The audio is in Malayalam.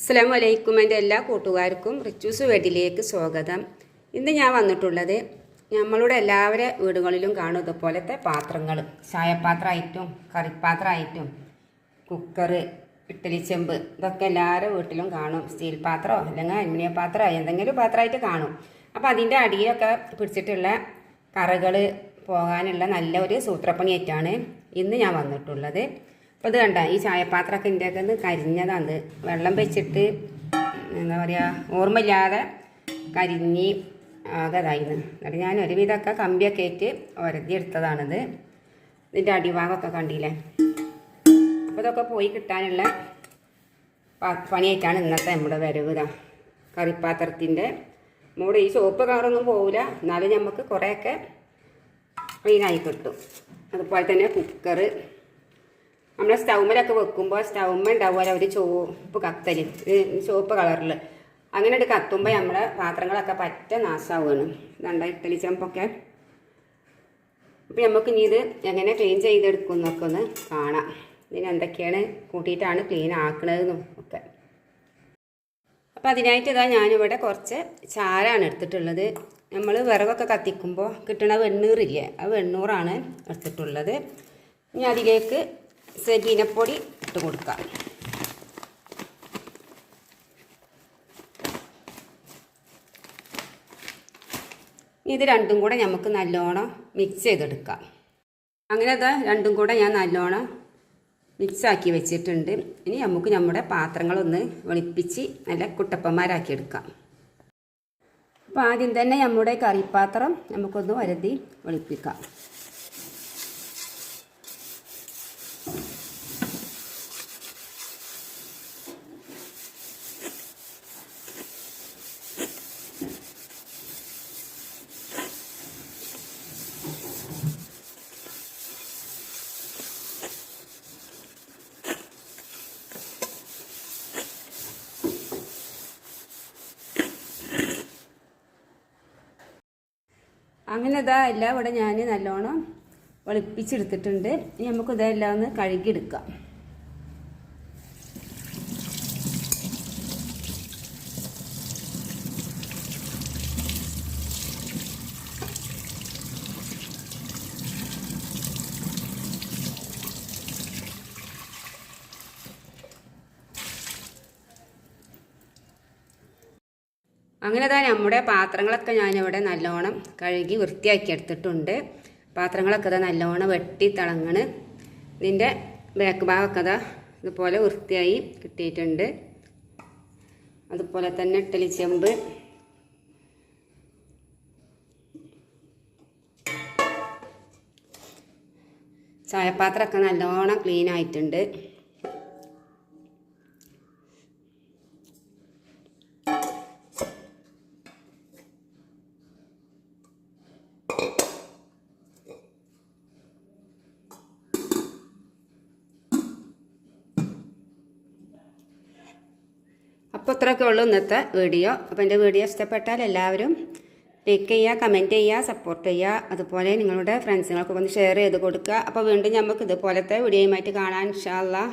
അസ്സാം വലൈക്കും എന്റെ എല്ലാ കൂട്ടുകാർക്കും റിച്ചൂസ് വീട്ടിലേക്ക് സ്വാഗതം. ഇന്ന് ഞാൻ വന്നിട്ടുള്ളത് നമ്മളുടെ എല്ലാവരെ വീടുകളിലും കാണും ഇതുപോലത്തെ പാത്രങ്ങൾ. ചായപാത്രമായിട്ടും കറിപ്പാത്രമായിട്ടും കുക്കർ ഇട്ടലിച്ചെമ്പ് ചെമ്പ് ഇതൊക്കെ എല്ലാവരുടെ വീട്ടിലും കാണും. സ്റ്റീൽ പാത്രമോ അല്ലെങ്കിൽ അലുമിനിയം പാത്രമോ എന്തെങ്കിലും പാത്രമായിട്ട് കാണും. അപ്പോൾ അതിന്റെ അടിയിലൊക്കെ പിടിച്ചിട്ടുള്ള കറകൾ പോകാനുള്ള നല്ല ഒരു സൂത്രപ്പണിയായിട്ടാണ് ഇന്ന് ഞാൻ വന്നിട്ടുള്ളത്. അപ്പോൾ ഇത് കണ്ട ഈ ചായപാത്രമൊക്കെ ഒക്കെ ഒന്ന് കരിഞ്ഞതാണ് വെള്ളം വെച്ചിട്ട് എന്താ പറയുക ഓർമ്മയില്ലാതെ കരിഞ്ഞ് ആകെ ഇതായിരുന്നു എന്നിട്ട് ഞാൻ ഒരുവിധമൊക്കെ കമ്പിയൊക്കെ ആയിട്ട് ഒരതിയെടുത്തതാണിത്. ഇതിന്റെ അടിഭാഗമൊക്കെ കണ്ടില്ലേ? അപ്പോൾ ഇതൊക്കെ പോയി കിട്ടാനുള്ള പണിയായിട്ടാണ് ഇന്നത്തെ നമ്മുടെ വരവ് ഇതാ. കറിപ്പാത്രത്തിന്റെ നമ്മുടെ ഈ സോപ്പ് കളറൊന്നും പോവില്ല. എന്നാലും നമുക്ക് കുറേയൊക്കെ ക്ലീനായി കിട്ടും. അതുപോലെ തന്നെ കുക്കറ് നമ്മളെ സ്റ്റൗമിലൊക്കെ വെക്കുമ്പോൾ സ്റ്റൗമ്മ ഉണ്ടാവുമല്ലോ ഒരു ചുവപ്പ് കത്തൽ. ചുവപ്പ് കളറിൽ അങ്ങനെ ഒരു കത്തുമ്പോൾ നമ്മളെ പാത്രങ്ങളൊക്കെ പറ്റ നാശമാവുകയാണ് ഇതുണ്ട ഇട്ടലി ചെമ്പൊക്കെ. അപ്പം നമുക്ക് ഇനി ഇത് എങ്ങനെ ക്ലീൻ ചെയ്തെടുക്കും എന്നൊക്കെ ഒന്ന് കാണാം. ഇതിന് എന്തൊക്കെയാണ് കൂട്ടിയിട്ടാണ് ക്ലീൻ ആക്കണതെന്നും ഒക്കെ. അപ്പം അതിനായിട്ട് ഇതാ ഞാനിവിടെ കുറച്ച് ചാരാണ് എടുത്തിട്ടുള്ളത്. നമ്മൾ വിറകൊക്കെ കത്തിക്കുമ്പോൾ കിട്ടണ വെണ്ണൂറില്ലേ ആ വെണ്ണൂറാണ് എടുത്തിട്ടുള്ളത്. ഇനി അതിലേക്ക് സെബീനപ്പൊടി ഇട്ട് കൊടുക്കാം. ഇത് രണ്ടും കൂടെ നമുക്ക് നല്ലോണം മിക്സ് ചെയ്തെടുക്കാം. അങ്ങനെ അത് രണ്ടും കൂടെ ഞാൻ നല്ലോണം മിക്സാക്കി വെച്ചിട്ടുണ്ട്. ഇനി നമുക്ക് നമ്മുടെ പാത്രങ്ങളൊന്ന് വെളുപ്പിച്ച് നല്ല കുട്ടപ്പന്മാരാക്കി എടുക്കാം അപ്പോൾ ആദ്യം തന്നെ നമ്മുടെ കറിപ്പാത്രം നമുക്കൊന്ന് വരതി വെളുപ്പിക്കാം. അങ്ങനെ ഇതാ എല്ലാം ഇവിടെ ഞാൻ നല്ലോണം വെളുപ്പിച്ചെടുത്തിട്ടുണ്ട്. ഇനി നമുക്ക് ഇതെല്ലാം ഒന്ന് കഴുകിയെടുക്കാം. അങ്ങനെ തന്നെ നമ്മുടെ പാത്രങ്ങളൊക്കെ ഞാനിവിടെ നല്ലോണം കഴുകി വൃത്തിയാക്കി എടുത്തിട്ടുണ്ട്. പാത്രങ്ങളൊക്കെ ഇതാ നല്ലോണം വെട്ടി തിളങ്ങണ്. ഇതിന്റെ ബാക്ക് ഭാഗമൊക്കെ ഇതാ ഇതുപോലെ വൃത്തിയായി കിട്ടിയിട്ടുണ്ട്. അതുപോലെ തന്നെ ഇട്ടലി ചെമ്പ് ചായപാത്രമൊക്കെ നല്ലോണം ക്ലീൻ ആയിട്ടുണ്ട്. അപ്പോൾ ഇത്രയൊക്കെ ഉള്ളൂ ഇന്നത്തെ വീഡിയോ. അപ്പോൾ എന്റെ വീഡിയോ ഇഷ്ടപ്പെട്ടാൽ എല്ലാവരും ലൈക്ക് ചെയ്യുക കമന്റ് ചെയ്യുക സപ്പോർട്ട് ചെയ്യുക. അതുപോലെ നിങ്ങളുടെ ഫ്രണ്ട്സുകൾക്കൊക്കെ ഒന്ന് ഷെയർ ചെയ്ത് കൊടുക്കുക. അപ്പോൾ വീണ്ടും നമുക്ക് ഇതുപോലത്തെ വീഡിയോയുമായിട്ട് കാണാൻ ഇൻഷാല്ലാ